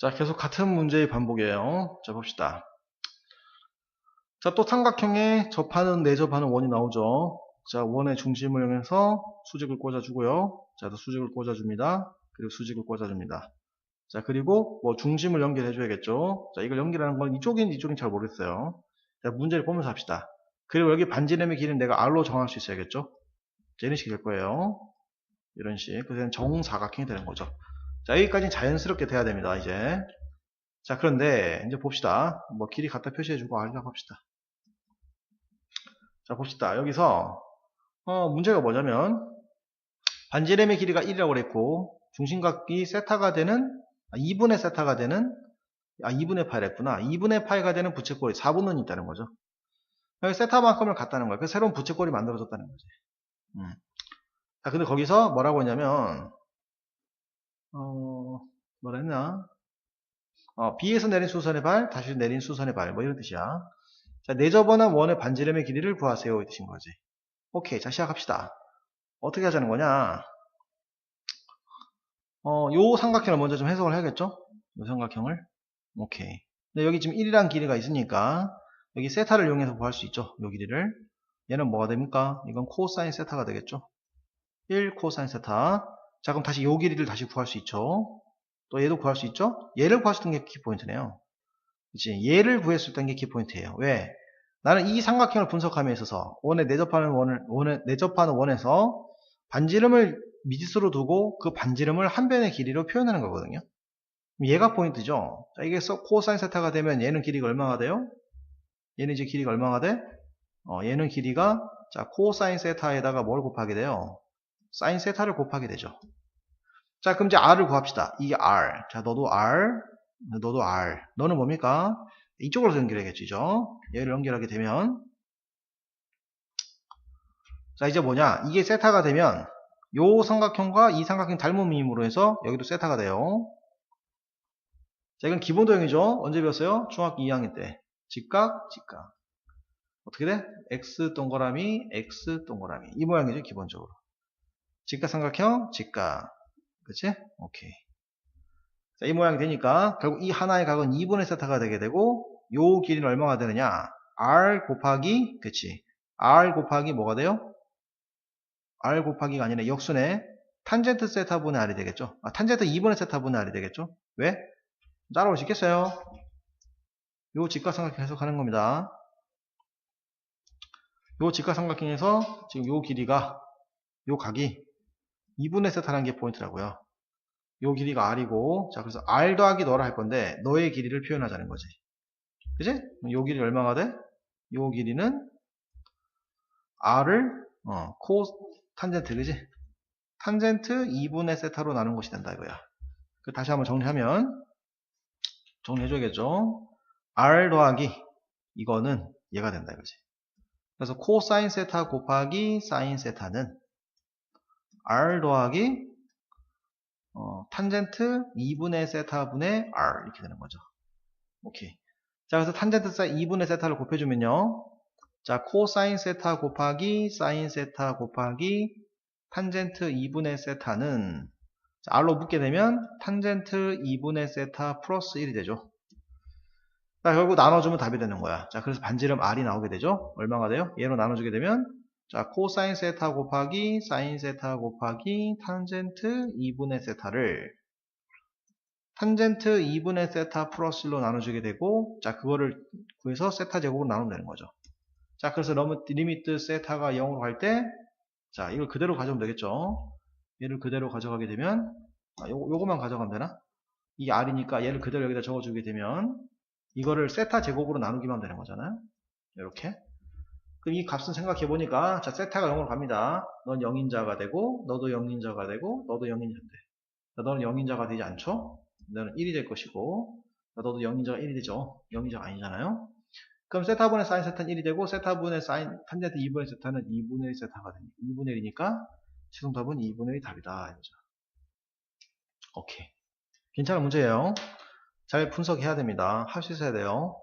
자, 계속 같은 문제의 반복이에요. 자, 봅시다. 자, 또 삼각형에 접하는, 내접하는 원이 나오죠. 자, 원의 중심을 이용해서 수직을 꽂아주고요. 자, 또 수직을 꽂아줍니다. 그리고 수직을 꽂아줍니다. 자, 그리고 뭐 중심을 연결해줘야겠죠. 자, 이걸 연결하는 건 이쪽인지 이쪽인지 잘 모르겠어요. 자, 문제를 보면서 합시다. 그리고 여기 반지름의 길이는 내가 R로 정할 수 있어야겠죠. 자, 이런 식이 될 거예요. 이런 식. 그래서 정사각형이 되는 거죠. 자, 여기까지는 자연스럽게 돼야 됩니다, 이제. 자, 그런데, 이제 봅시다. 뭐, 길이 갖다 표시해주고 하려고 합시다. 자, 봅시다. 여기서, 어, 문제가 뭐냐면, 반지름의 길이가 1이라고 그랬고, 중심각이 세타가 되는, 아, 2분의 세타가 되는, 아, 2분의 파이라 했구나. 2분의 파이가 되는 부채꼴이 4분원이 있다는 거죠. 세타만큼을 갖다는 거예요. 그래서 새로운 부채꼴이 만들어졌다는 거지. 음. 자, 근데 거기서 뭐라고 했냐면, 어, 뭐라 했나? 어, B에서 내린 수선의 발, 다시 내린 수선의 발, 뭐 이런 뜻이야. 자, 내접어난 원의 반지름의 길이를 구하세요. 이 뜻인 거지. 오케이. 자, 시작합시다. 어떻게 하자는 거냐? 어, 요 삼각형을 먼저 좀 해석을 해야겠죠? 요 삼각형을. 오케이. 근데 여기 지금 1이란 길이가 있으니까, 여기 세타를 이용해서 구할 수 있죠. 요 길이를. 얘는 뭐가 됩니까? 이건 코사인 세타가 되겠죠? 1 코사인 세타. 자, 그럼 다시 요 길이를 다시 구할 수 있죠? 또 얘도 구할 수 있죠? 얘를 구할 수 있는 게 키포인트네요. 그치? 얘를 구했을 때는 게 키포인트예요. 왜? 나는 이 삼각형을 분석함에 있어서 원에 내접하는 원을, 원에 내접하는 원에서 반지름을 미지수로 두고 그 반지름을 한 변의 길이로 표현하는 거거든요. 얘가 포인트죠. 자, 이게 코사인 세타가 되면 얘는 길이가 얼마가 돼요? 얘는 이제 길이가 얼마가 돼? 어, 얘는 길이가 자 코사인 세타에다가 뭘 곱하게 돼요? 사인 세타를 곱하게 되죠. 자, 그럼 이제 R을 구합시다. 이게 R. 자, 너도 R, 너도 R. 너는 뭡니까? 이쪽으로 연결해야겠죠. 얘를 연결하게 되면 자, 이제 뭐냐? 이게 세타가 되면 요 삼각형과 이 삼각형 닮음임으로 해서 여기도 세타가 돼요. 자, 이건 기본 도형이죠. 언제 배웠어요? 중학교 2학년 때. 직각, 직각. 어떻게 돼? X 동그라미, X 동그라미. 이 모양이죠, 기본적으로. 직각삼각형, 직각. 그치? 오케이. 자, 이 모양이 되니까, 결국 이 하나의 각은 2분의 세타가 되게 되고, 요 길이는 얼마가 되느냐? R 곱하기, 그치? R 곱하기 뭐가 돼요? R 곱하기가 아니라 역순의 탄젠트 세타분의 R이 되겠죠? 아, 탄젠트 2분의 세타분의 R이 되겠죠? 왜? 있겠어요? 요 직각삼각형 해석하는 겁니다. 요 직각삼각형에서 지금 요 길이가, 요 각이 2분의 세타라는 게 포인트라고요. 요 길이가 r이고 자 그래서 r 더하기 너라 할 건데 너의 길이를 표현하자는 거지. 그지? 요 길이 얼마가 돼? 요 길이는 r을 어, 코 탄젠트 그지? 탄젠트 2분의 세타로 나눈 것이 된다 이거야. 그 다시 한번 정리하면 정리해줘야겠죠. r 더하기 이거는 얘가 된다 이거지. 그래서 코사인 세타 곱하기 사인 세타는 r 더하기 어, 탄젠트 2분의 세타분의 r 이렇게 되는 거죠. 오케이. 자, 그래서 탄젠트 2분의 세타를 곱해주면요. 자, 코사인 세타 곱하기 사인 세타 곱하기 탄젠트 2분의 세타는 자, r로 묶게 되면 탄젠트 2분의 세타 플러스 1이 되죠. 자, 결국 나눠주면 답이 되는 거야. 자, 그래서 반지름 r이 나오게 되죠. 얼마가 돼요? 얘로 나눠주게 되면 자, 코사인 세타 곱하기 사인 세타 곱하기 탄젠트 2분의 세타를 탄젠트 2분의 세타 플러스 1로 나눠주게 되고 자, 그거를 구해서 세타 제곱으로 나누면 되는 거죠. 자, 그래서 너무 리미트 세타가 0으로 갈 때 자, 이걸 그대로 가져오면 되겠죠. 얘를 그대로 가져가게 되면 아, 요, 요거만 가져가면 되나? 이게 R이니까 얘를 그대로 여기다 적어주게 되면 이거를 세타 제곱으로 나누기만 되는 거잖아요. 이렇게 그럼 이 값은 생각해 보니까 자 세타가 0으로 갑니다. 넌 0인자가 되고 너도 0인자가 되고 너도 0인자인데 자, 너는 0인자가 되지 않죠? 너는 1이 될 것이고 자, 너도 0인자가 1이 되죠? 0인자가 아니잖아요? 그럼 세타분의 사인 세타는 1이 되고 세타분의 사인 탄젠트 2분의 세타는 2분의 1 세타가 됩니다. 2분의 1이니까 최종답은 2분의 1이 답이다. 이거죠. 오케이. 괜찮은 문제예요. 잘 분석해야 됩니다. 할 수 있어야 돼요.